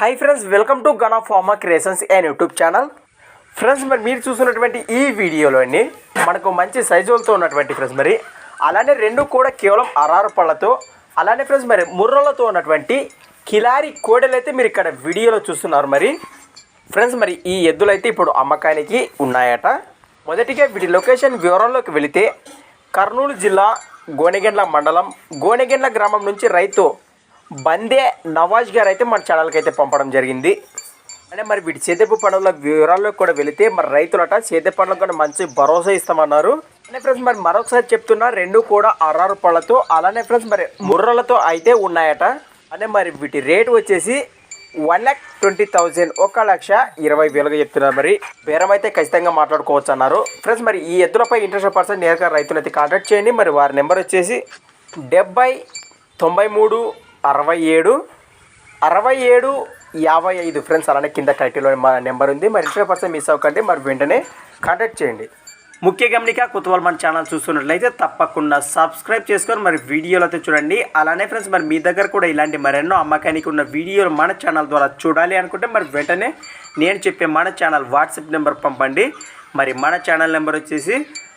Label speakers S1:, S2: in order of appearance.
S1: Hi friends welcome to gun of pharma creations and YouTube channel friends మరి మీరు చూస్తున్నటువంటి ఈ వీడియోలోని మనకు మంచి సైజులతో ఉన్నటువంటి ఫ్రెండ్స్ మరి అలానే రెండు కూడా కేవలం అరారు పళ్ళతో అలానే ఫ్రెండ్స్ మరి ముర్రలతో ఉన్నటువంటి కిలారి కోడలు అయితే మీరు ఇక్కడ వీడియోలో చూస్తున్నారు మరి. ఫ్రెండ్స్ మరి ఈ ఎద్దులు అయితే ఇప్పుడు అమ్మకానికి ఉన్నాయట. మొదటిగా వీటి లొకేషన్ వివరంలోకి వెళితే కర్నూలు జిల్లా గోనెగెండ్ల మండలం గోనెగెండ్ల గ్రామం నుంచి రైతు బందే నవాజ్ గారు అయితే మన ఛానల్కి అయితే పంపడం జరిగింది. అంటే మరి వీటి సేద్యపు పనుల వివరాల్లో కూడా వెళితే మరి రైతులట సేద్య పనులకు కూడా మంచి భరోసా ఇస్తామన్నారు. అంటే ఫ్రెండ్స్ మరి మరొకసారి చెప్తున్నా రెండు కూడా అరారు పళ్ళతో అలానే ఫ్రెండ్స్ మరి ముర్రలతో అయితే ఉన్నాయట. అనే మరి వీటి రేటు వచ్చేసి వన్ ల్యాక్ ట్వంటీ థౌజండ్ ఒక లక్ష ఇరవై వేలుగా చెప్తున్నారు మరి. బేరం అయితే ఖచ్చితంగా మాట్లాడుకోవచ్చు అన్నారు. ఫ్రెండ్స్ మరి ఈ ఎద్దులపై ఇంట్రెస్ట్ పర్సన్ నేరుగా రైతులైతే కాంటాక్ట్ చేయండి. మరి వారి నెంబర్ వచ్చేసి డెబ్బై తొంభై మూడు అరవై ఏడు అరవై ఏడు యాభై ఐదు. ఫ్రెండ్స్ అలానే కింద టైటిల్లో మా నెంబర్ ఉంది. మరి ఇంటర్ పర్సన్ మిస్ అవ్వకండి. మరి వెంటనే కాంటాక్ట్ చేయండి. ముఖ్య గమనిక కుతూహల్ మన ఛానల్ చూస్తున్నట్లయితే తప్పకుండా సబ్స్క్రైబ్ చేసుకొని మరి వీడియోలు అయితే చూడండి. అలానే ఫ్రెండ్స్ మరి మీ దగ్గర కూడా ఇలాంటి మరెన్నో అమ్మకానికి ఉన్న వీడియోలు మన ఛానల్ ద్వారా చూడాలి అనుకుంటే మరి వెంటనే నేను చెప్పే మన ఛానల్ వాట్సాప్ నెంబర్ పంపండి. మరి మన ఛానల్ నెంబర్ వచ్చేసి